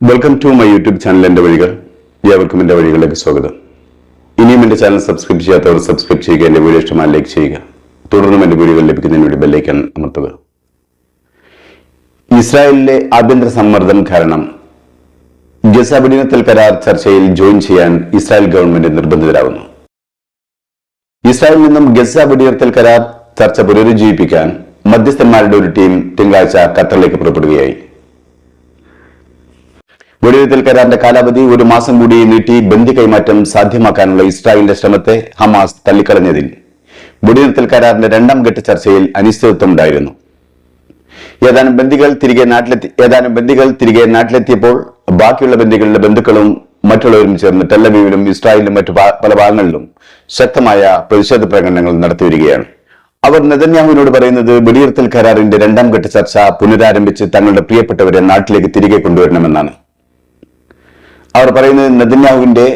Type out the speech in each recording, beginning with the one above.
Welcome to my YouTube channel എന്റെ വഴികൾ. ഏവർക്കും എന്റെ വഴികളിലേക്ക് സ്വാഗതം. ഇനിയും എന്റെ ചാനൽ സബ്സ്ക്രൈബ് ചെയ്യാത്തവർ സബ്സ്ക്രൈബ് ചെയ്യുക എന്റെ വീഡിയോ ഇഷ്ടമായി ലൈക്ക് ചെയ്യുക. തുടർന്നും എന്റെ വീഡിയോകൾ ലഭിക്കുന്നതിന് വേണ്ടി ബെല്ലൈക്കൺ അമർത്തുക. ഇസ്രായേലിലെ ആഭ്യന്തര സമ്മർദ്ദം കാരണം ഗസ കരാർ ചർച്ചയിൽ ജോയിൻ ചെയ്യാൻ ഇസ്രായേൽ ഗവൺമെന്റ് നിർബന്ധിതരാകുന്നു. ഇസ്രായേലിൽ നിന്നും ഗസ കരാർ ചർച്ച പുനരുജ്ജീവിപ്പിക്കാൻ മധ്യസ്ഥന്മാരുടെ ഒരു ടീം തിങ്കളാഴ്ച ഖത്തറിലേക്ക് പുറപ്പെടുകയായി. വെടിനിർത്തൽ കരാറിന്റെ കാലാവധി ഒരു മാസം കൂടി നീട്ടി ബന്ദി കൈമാറ്റം സാധ്യമാക്കാനുള്ള ഇസ്രായേലിന്റെ ശ്രമത്തെ ഹമാസ് തള്ളിക്കളഞ്ഞതിൽ. വെടിനിർത്തൽ കരാറിന്റെ രണ്ടാം ഘട്ട ചർച്ചയിൽ അനിശ്ചിതത്വം ഉണ്ടായിരുന്നു ഏതാനും ബന്ദികൾ തിരികെ നാട്ടിലെത്തി ഏതാനും ബന്ദികൾ തിരികെ നാട്ടിലെത്തിയപ്പോൾ ബാക്കിയുള്ള ബന്ദികളുടെ ബന്ധുക്കളും മറ്റുള്ളവരും ചേർന്ന് ടെല്ലവീവിലും ഇസ്രായേലിലും മറ്റു പല ഭാഗങ്ങളിലും ശക്തമായ പ്രതിഷേധ പ്രകടനങ്ങൾ നടത്തിവരികയാണ് അവർ നെതന്യാഹുവിനോട് പറയുന്നത് വെടിയിരുത്തൽ കരാറിന്റെ രണ്ടാം ഘട്ട ചർച്ച പുനരാരംഭിച്ച് തങ്ങളുടെ പ്രിയപ്പെട്ടവരെ നാട്ടിലേക്ക് തിരികെ കൊണ്ടുവരണമെന്നാണ്. അവർ പറയുന്നത് നെതന്യാഹുവിന്റെ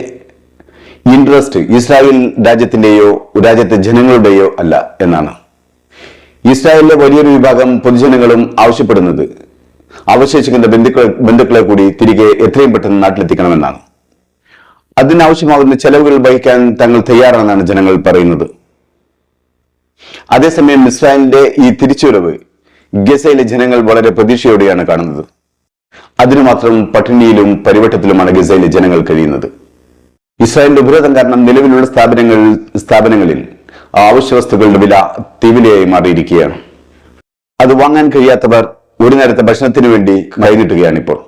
ഇൻട്രസ്റ്റ് ഇസ്രായേൽ രാജ്യത്തിന്റെയോ രാജ്യത്തെ ജനങ്ങളുടെയോ അല്ല എന്നാണ്. ഇസ്രായേലിലെ വലിയൊരു വിഭാഗം പൊതുജനങ്ങളും ആവശ്യപ്പെടുന്നത് അവശേഷിക്കുന്ന ബന്ധുക്കളെ ബന്ധുക്കളെ കൂടി തിരികെ എത്രയും പെട്ടെന്ന് നാട്ടിലെത്തിക്കണമെന്നാണ്. അതിനാവശ്യമാകുന്ന ചെലവുകൾ വഹിക്കാൻ തങ്ങൾ തയ്യാറാണെന്നാണ് ജനങ്ങൾ പറയുന്നത്. അതേസമയം ഇസ്രായേലിന്റെ ഈ തിരിച്ചുവരവ് ഗസയിലെ ജനങ്ങൾ വളരെ പ്രതീക്ഷയോടെയാണ് കാണുന്നത്. അതിനു മാത്രം പട്ടിണിയിലും പരിവട്ടത്തിലുമാണ് ഗസയിലെ ജനങ്ങൾ കഴിയുന്നത്. ഇസ്രായേലിന്റെ ഉപരോധം കാരണം നിലവിലുള്ള സ്ഥാപനങ്ങൾ സ്ഥാപനങ്ങളിൽ ആവശ്യ വസ്തുക്കളുടെ വില തീവിലയായി മാറിയിരിക്കുകയാണ്. അത് വാങ്ങാൻ കഴിയാത്തവർ ഒരു നേരത്തെ ഭക്ഷണത്തിന് വേണ്ടി കൈനീട്ടുകയാണ് ഇപ്പോൾ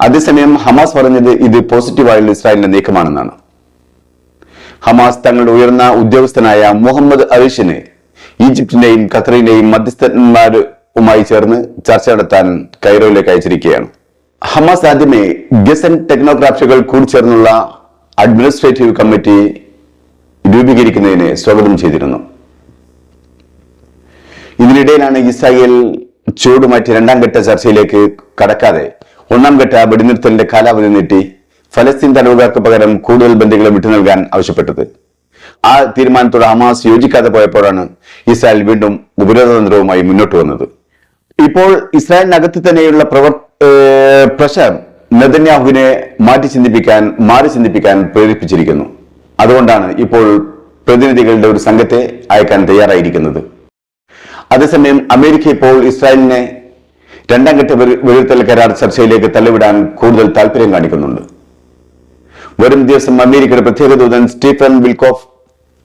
അതേസമയം ഹമാസ് പറഞ്ഞത് ഇത് പോസിറ്റീവായുള്ള ഇസ്രായേലിന്റെ നീക്കമാണെന്നാണ്. ഹമാസ് തങ്ങളുടെ ഉയർന്ന ഉദ്യോഗസ്ഥനായ മുഹമ്മദ് അരീഷിനെ ഈജിപ്തിന്റെയും ഖത്തറിന്റെയും മധ്യസ്ഥന്മാരുമായി ചേർന്ന് ചർച്ച നടത്താൻ കൈറോയിലേക്ക് അയച്ചിരിക്കുകയാണ്. ഹമാസ് ആദ്യമേ ഗസൻ ടെക്നോക്രാഫ്റ്റുകൾ കൂടിച്ചേർന്നുള്ള അഡ്മിനിസ്ട്രേറ്റീവ് കമ്മിറ്റി രൂപീകരിക്കുന്നതിനെ സ്വാഗതം ചെയ്തിരുന്നു. ഇതിനിടയിലാണ് ഇസ്രായേൽ ചൂടുമാറ്റി രണ്ടാം ഘട്ട ചർച്ചയിലേക്ക് കടക്കാതെ ഒന്നാം ഘട്ട വെടിനിർത്തലിന്റെ കാലാവധി നീട്ടി ഫലസ്തീൻ തടവുകാർക്ക് പകരം കൂടുതൽ ബന്ധുക്കളെ വിട്ടു നൽകാൻ ആവശ്യപ്പെട്ടത്. ആ തീരുമാനത്തോട് ഹമാസ് യോജിക്കാതെ പോയപ്പോഴാണ് ഇസ്രായേൽ വീണ്ടും ഉപരോധതന്ത്രവുമായി മുന്നോട്ട് വന്നത്. ഇപ്പോൾ ഇസ്രായേലിനകത്ത് തന്നെയുള്ള പ്രവർ പ്രഷർ നെതന്യാഹുവിനെ മാറ്റി ചിന്തിപ്പിക്കാൻ മാറി ചിന്തിപ്പിക്കാൻ പ്രേരിപ്പിച്ചിരിക്കുന്നു. അതുകൊണ്ടാണ് ഇപ്പോൾ പ്രതിനിധികളുടെ ഒരു സംഘത്തെ അയക്കാൻ തയ്യാറായിരിക്കുന്നത്. അതേസമയം അമേരിക്ക ഇപ്പോൾ ഇസ്രായേലിനെ രണ്ടാം ഘട്ട വിലയിരുത്തൽ കരാർ ചർച്ചയിലേക്ക് തള്ളിവിടാൻ കൂടുതൽ താല്പര്യം കാണിക്കുന്നുണ്ട്. വരും ദിവസം അമേരിക്കയുടെ പ്രത്യേക ദൂതൻ സ്റ്റീഫൻ വിൽക്കോഫ്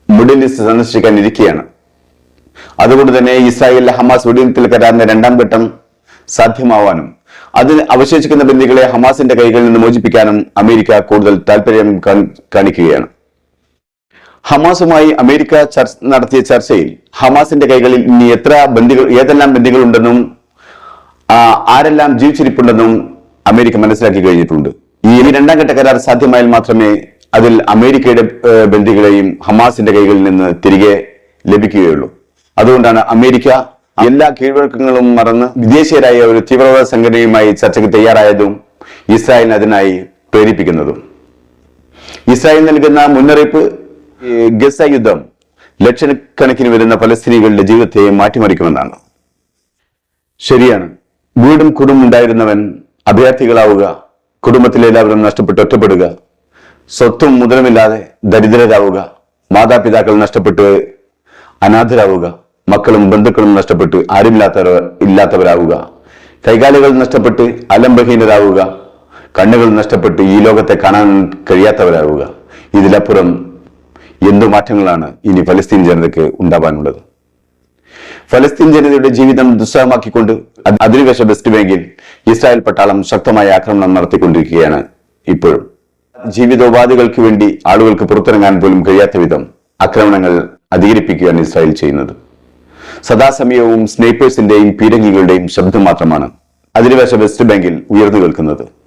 മിഡിൽ ഈസ്റ്റ് സന്ദർശിക്കാൻ ഇരിക്കുകയാണ്. അതുകൊണ്ട് തന്നെ ഇസ്രായേൽ ഹമാസ് വെടിനിർത്തൽ കരാറിന്റെ രണ്ടാം ഘട്ടം സാധ്യമാവാനും അതിന് അവശേഷിക്കുന്ന ബന്ധികളെ ഹമാസിന്റെ കൈകളിൽ നിന്ന് മോചിപ്പിക്കാനും അമേരിക്ക കൂടുതൽ താല്പര്യം കാണിക്കുകയാണ്. ഹമാസുമായി അമേരിക്ക ചർച്ച നടത്തിയ ചർച്ചയിൽ ഹമാസിന്റെ കൈകളിൽ ഇനി എത്ര ബന്ധികൾ ഏതെല്ലാം ബന്ധികൾ ഉണ്ടെന്നും ആരെല്ലാം ജീവിച്ചിരിപ്പുണ്ടെന്നും അമേരിക്ക മനസ്സിലാക്കി കഴിഞ്ഞിട്ടുണ്ട്. ഈ രണ്ടാം ഘട്ട കരാർ സാധ്യമായാൽ മാത്രമേ അതിൽ അമേരിക്കയുടെ ബന്ധികളെയും ഹമാസിന്റെ കൈകളിൽ നിന്ന് തിരികെ ലഭിക്കുകയുള്ളൂ. അതുകൊണ്ടാണ് അമേരിക്ക എല്ലാ കീഴ്വഴക്കങ്ങളും മറന്ന് വിദേശീയരായ ഒരു തീവ്രവാദ സംഘടനയുമായി ചർച്ചയ്ക്ക് തയ്യാറായതും ഇസ്രായേൽ അതിനായി പ്രേരിപ്പിക്കുന്നതും. ഇസ്രായേൽ നൽകുന്ന മുന്നറിയിപ്പ് ഗസ യുദ്ധം ലക്ഷക്കണക്കിന് വരുന്ന ഫലസ്തീനികളുടെ ജീവിതത്തെ മാറ്റിമറിക്കുമെന്നാണ്. ശരിയാണ്. വീടും കുടുംബം ഉണ്ടായിരുന്നവൻ അഭയാർത്ഥികളാവുക കുടുംബത്തിലെ എല്ലാവരും നഷ്ടപ്പെട്ട് ഒറ്റപ്പെടുക സ്വത്തും മുതലുമില്ലാതെ ദരിദ്രരാവുക മാതാപിതാക്കൾ നഷ്ടപ്പെട്ട് അനാഥരാവുക മക്കളും ബന്ധുക്കളും നഷ്ടപ്പെട്ട് ആരുമില്ലാത്തവർ ഇല്ലാത്തവരാവുക കൈകാലുകൾ നഷ്ടപ്പെട്ട് അലംബഹീനരാവുക കണ്ണുകൾ നഷ്ടപ്പെട്ട് ഈ ലോകത്തെ കാണാൻ കഴിയാത്തവരാവുക ഇതിലപ്പുറം എന്തു മാറ്റങ്ങളാണ് ഇനി ഫലസ്തീൻ ജനതയ്ക്ക് ഉണ്ടാവാനുള്ളത്. ഫലസ്തീൻ ജനതയുടെ ജീവിതം ദുസ്സഹമാക്കിക്കൊണ്ട് അധിനിവേശ വെസ്റ്റ് ബാങ്കിൽ ഇസ്രായേൽ പട്ടാളം ശക്തമായ ആക്രമണം നടത്തിക്കൊണ്ടിരിക്കുകയാണ് ഇപ്പോഴും. ജീവിതോപാധികൾക്ക് വേണ്ടി ആളുകൾക്ക് പുറത്തിറങ്ങാൻ പോലും കഴിയാത്ത വിധം ആക്രമണങ്ങൾ അധികരിപ്പിക്കുകയാണ് ഇസ്രായേൽ ചെയ്യുന്നത്. സദാസമയവും സ്നേപ്പേഴ്സിന്റെയും പീരങ്കികളുടെയും ശബ്ദം മാത്രമാണ്. അധിനിവേശ വെസ്റ്റ് ബാങ്കിൽ ഉയർന്നു കേൾക്കുന്നത്.